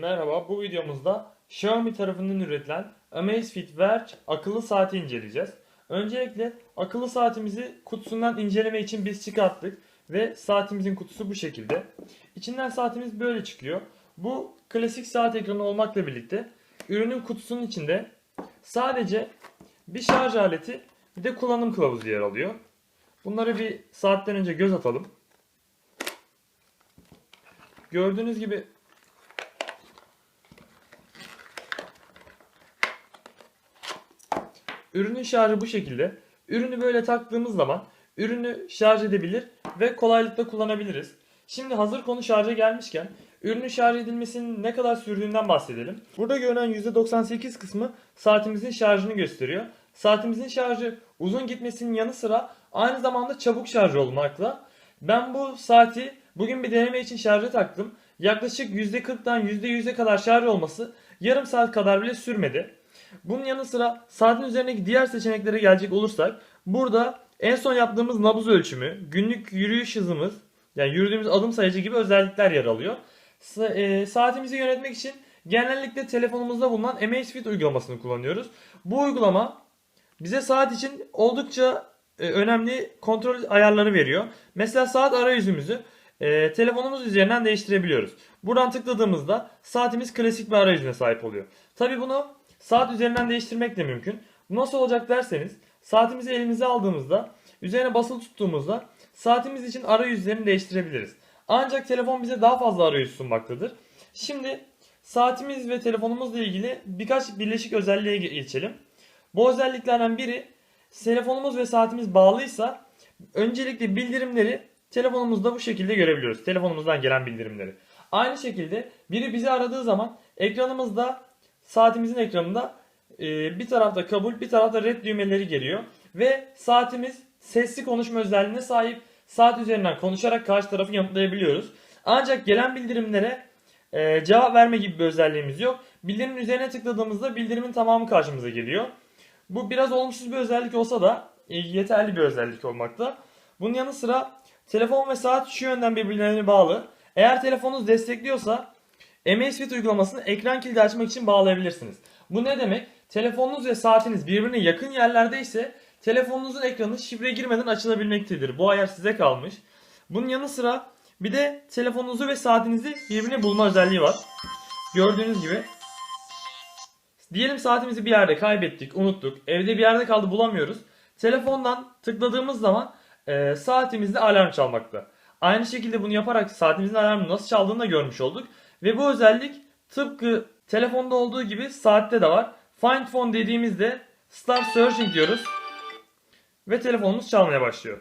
Merhaba, bu videomuzda Xiaomi tarafından üretilen Amazfit Verge akıllı saati inceleyeceğiz. Öncelikle akıllı saatimizi kutusundan inceleme için biz çıkarttık ve saatimizin kutusu bu şekilde. İçinden saatimiz böyle çıkıyor. Bu klasik saat ekranı olmakla birlikte ürünün kutusunun içinde sadece bir şarj aleti bir de kullanım kılavuzu yer alıyor. Bunları bir saatten önce göz atalım. Gördüğünüz gibi Ürünün şarjı bu şekilde. Ürünü böyle taktığımız zaman ürünü şarj edebilir ve kolaylıkla kullanabiliriz. Şimdi hazır konu şarja gelmişken ürünün şarj edilmesinin ne kadar sürdüğünden bahsedelim. Burada görünen %98 kısmı saatimizin şarjını gösteriyor. Saatimizin şarjı uzun gitmesinin yanı sıra aynı zamanda çabuk şarj olmakla. Ben bu saati bugün bir deneme için şarja taktım. Yaklaşık %40'dan %100'e kadar şarj olması yarım saat kadar bile sürmedi. Bunun yanı sıra saatin üzerindeki diğer seçeneklere gelecek olursak burada en son yaptığımız nabız ölçümü, günlük yürüyüş hızımız yani yürüdüğümüz adım sayıcı gibi özellikler yer alıyor. Sa- e, saatimizi yönetmek için genellikle telefonumuzda bulunan Amazfit uygulamasını kullanıyoruz. Bu uygulama bize saat için oldukça e, önemli kontrol ayarları veriyor. Mesela saat arayüzümüzü e, telefonumuz üzerinden değiştirebiliyoruz. Buradan tıkladığımızda saatimiz klasik bir arayüzüne sahip oluyor. Tabi bunu saat üzerinden değiştirmek de mümkün. Nasıl olacak derseniz saatimizi elimize aldığımızda üzerine basılı tuttuğumuzda saatimiz için arayüzlerini değiştirebiliriz. Ancak telefon bize daha fazla arayüz sunmaktadır. Şimdi saatimiz ve telefonumuzla ilgili birkaç birleşik özelliğe geçelim. Bu özelliklerden biri telefonumuz ve saatimiz bağlıysa öncelikle bildirimleri telefonumuzda bu şekilde görebiliyoruz. Telefonumuzdan gelen bildirimleri. Aynı şekilde biri bizi aradığı zaman ekranımızda saatimizin ekranında e, bir tarafta kabul bir tarafta red düğmeleri geliyor. Ve saatimiz sesli konuşma özelliğine sahip. Saat üzerinden konuşarak karşı tarafı yanıtlayabiliyoruz. Ancak gelen bildirimlere e, cevap verme gibi bir özelliğimiz yok. Bildirimin üzerine tıkladığımızda bildirimin tamamı karşımıza geliyor. Bu biraz olumsuz bir özellik olsa da e, yeterli bir özellik olmakta. Bunun yanı sıra telefon ve saat şu yönden birbirlerine bağlı. Eğer telefonunuz destekliyorsa Amazfit uygulamasını ekran kilidi açmak için bağlayabilirsiniz. Bu ne demek? Telefonunuz ve saatiniz birbirine yakın yerlerde ise telefonunuzun ekranı şifre girmeden açılabilmektedir. Bu ayar size kalmış. Bunun yanı sıra bir de telefonunuzu ve saatinizi birbirine bulma özelliği var. Gördüğünüz gibi. Diyelim saatimizi bir yerde kaybettik, unuttuk. Evde bir yerde kaldı bulamıyoruz. Telefondan tıkladığımız zaman e, saatimizde alarm çalmakta. Aynı şekilde bunu yaparak saatimizin alarmını nasıl çaldığını da görmüş olduk. Ve bu özellik tıpkı telefonda olduğu gibi saatte de var. Find phone dediğimizde start searching diyoruz. Ve telefonumuz çalmaya başlıyor.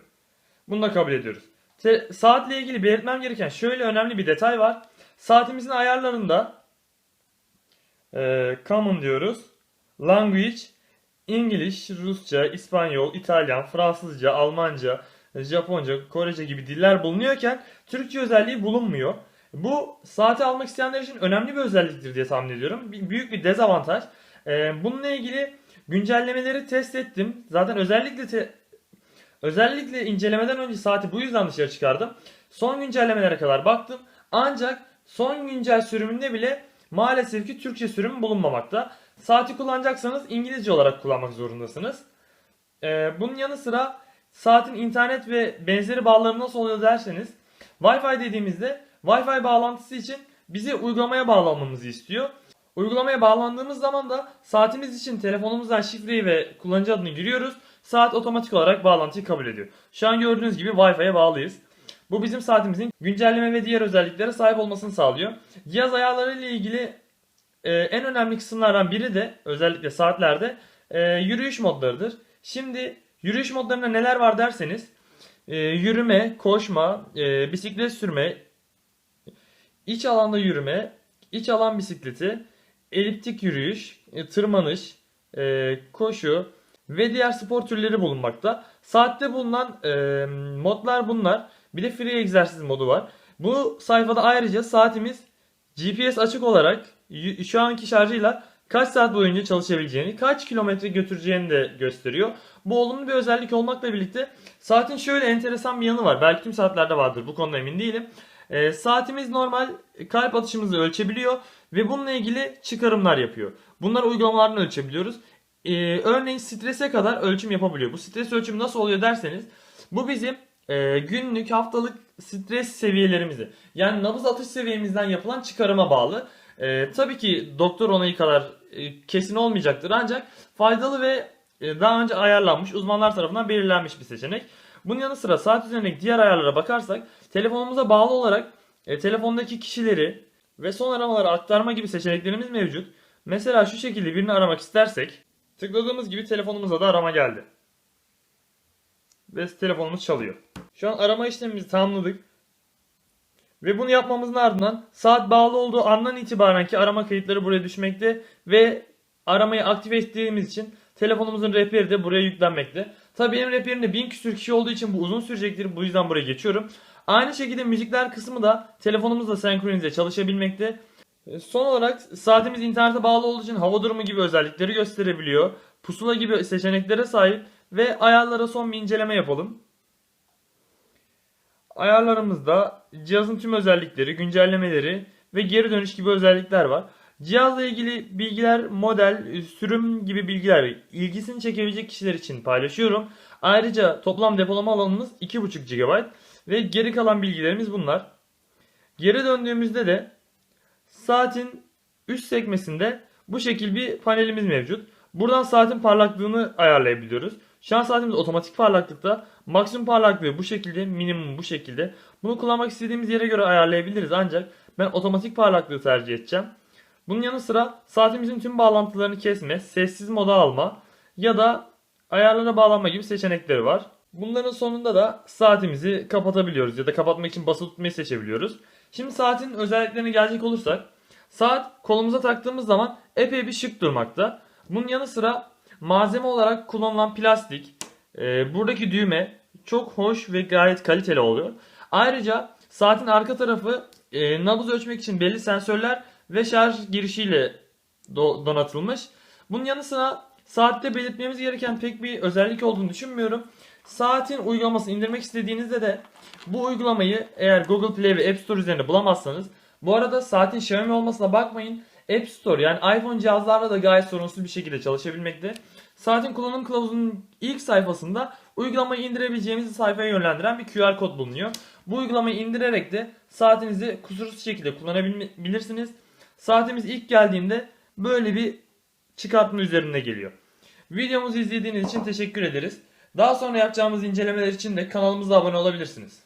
Bunu da kabul ediyoruz. Te- saatle ilgili belirtmem gereken şöyle önemli bir detay var. Saatimizin ayarlarında e, common diyoruz. Language, English, Rusça, İspanyol, İtalyan, Fransızca, Almanca, Japonca, Korece gibi diller bulunuyorken Türkçe özelliği bulunmuyor. Bu saati almak isteyenler için önemli bir özelliktir diye tahmin ediyorum. Bir- Büyük bir dezavantaj. Ee, bununla ilgili güncellemeleri test ettim. Zaten özellikle te- özellikle incelemeden önce saati bu yüzden dışarı çıkardım. Son güncellemelere kadar baktım. Ancak son güncel sürümünde bile maalesef ki Türkçe sürümü bulunmamakta. Saati kullanacaksanız İngilizce olarak kullanmak zorundasınız. Ee, bunun yanı sıra saatin internet ve benzeri bağları nasıl oluyor derseniz Wi-Fi dediğimizde Wi-Fi bağlantısı için bizi uygulamaya bağlanmamızı istiyor. Uygulamaya bağlandığımız zaman da saatimiz için telefonumuzdan şifreyi ve kullanıcı adını giriyoruz. Saat otomatik olarak bağlantıyı kabul ediyor. Şu an gördüğünüz gibi Wi-Fi'ye bağlıyız. Bu bizim saatimizin güncelleme ve diğer özelliklere sahip olmasını sağlıyor. Cihaz ayarları ile ilgili e, en önemli kısımlardan biri de özellikle saatlerde e, yürüyüş modlarıdır. Şimdi yürüyüş modlarında neler var derseniz e, yürüme, koşma, e, bisiklet sürme, iç alanda yürüme, iç alan bisikleti, eliptik yürüyüş, e, tırmanış, e, koşu ve diğer spor türleri bulunmakta. Saatte bulunan e, modlar bunlar. Bir de free egzersiz modu var. Bu sayfada ayrıca saatimiz GPS açık olarak şu anki şarjıyla kaç saat boyunca çalışabileceğini, kaç kilometre götüreceğini de gösteriyor. Bu olumlu bir özellik olmakla birlikte saatin şöyle enteresan bir yanı var. Belki tüm saatlerde vardır bu konuda emin değilim. Ee, saatimiz normal kalp atışımızı ölçebiliyor ve bununla ilgili çıkarımlar yapıyor. Bunları uygulamalarını ölçebiliyoruz. Ee, örneğin strese kadar ölçüm yapabiliyor. Bu stres ölçümü nasıl oluyor derseniz bu bizim e, günlük haftalık stres seviyelerimizi yani nabız atış seviyemizden yapılan çıkarıma bağlı. Ee, tabii ki doktor onayı kadar e, kesin olmayacaktır ancak faydalı ve e, daha önce ayarlanmış uzmanlar tarafından belirlenmiş bir seçenek. Bunun yanı sıra saat üzerindeki diğer ayarlara bakarsak telefonumuza bağlı olarak e, telefondaki kişileri ve son aramaları aktarma gibi seçeneklerimiz mevcut. Mesela şu şekilde birini aramak istersek tıkladığımız gibi telefonumuza da arama geldi. Ve telefonumuz çalıyor. Şu an arama işlemimizi tamamladık. Ve bunu yapmamızın ardından saat bağlı olduğu andan itibaren ki arama kayıtları buraya düşmekte ve aramayı aktive ettiğimiz için telefonumuzun rehberi de buraya yüklenmekte. Tabii benim rehberimde 1000 küsür kişi olduğu için bu uzun sürecektir. Bu yüzden buraya geçiyorum. Aynı şekilde müzikler kısmı da telefonumuzla senkronize çalışabilmekte. E, Son olarak saatimiz internete bağlı olduğu için hava durumu gibi özellikleri gösterebiliyor. Pusula gibi seçeneklere sahip ve ayarlara son bir inceleme yapalım. Ayarlarımızda cihazın tüm özellikleri, güncellemeleri ve geri dönüş gibi özellikler var. Cihazla ilgili bilgiler, model, sürüm gibi bilgiler ilgisini çekebilecek kişiler için paylaşıyorum. Ayrıca toplam depolama alanımız 2.5 GB ve geri kalan bilgilerimiz bunlar. Geri döndüğümüzde de saatin üst sekmesinde bu şekil bir panelimiz mevcut. Buradan saatin parlaklığını ayarlayabiliyoruz. Şu an saatimiz otomatik parlaklıkta. Maksimum parlaklığı bu şekilde, minimum bu şekilde. Bunu kullanmak istediğimiz yere göre ayarlayabiliriz ancak ben otomatik parlaklığı tercih edeceğim. Bunun yanı sıra saatimizin tüm bağlantılarını kesme, sessiz moda alma ya da ayarlara bağlanma gibi seçenekleri var. Bunların sonunda da saatimizi kapatabiliyoruz ya da kapatmak için basılı tutmayı seçebiliyoruz. Şimdi saatin özelliklerine gelecek olursak saat kolumuza taktığımız zaman epey bir şık durmakta. Bunun yanı sıra malzeme olarak kullanılan plastik, e, buradaki düğme çok hoş ve gayet kaliteli oluyor. Ayrıca saatin arka tarafı e, nabız ölçmek için belli sensörler ve şarj girişiyle do- donatılmış. Bunun yanı sıra saatte belirtmemiz gereken pek bir özellik olduğunu düşünmüyorum. Saatin uygulamasını indirmek istediğinizde de bu uygulamayı eğer Google Play ve App Store üzerinde bulamazsanız bu arada saatin Xiaomi olmasına bakmayın. App Store yani iPhone cihazlarla da gayet sorunsuz bir şekilde çalışabilmekte. Saatin kullanım kılavuzunun ilk sayfasında uygulamayı indirebileceğimiz sayfaya yönlendiren bir QR kod bulunuyor. Bu uygulamayı indirerek de saatinizi kusursuz şekilde kullanabilirsiniz. Saatimiz ilk geldiğinde böyle bir çıkartma üzerinde geliyor. Videomuzu izlediğiniz için teşekkür ederiz. Daha sonra yapacağımız incelemeler için de kanalımıza abone olabilirsiniz.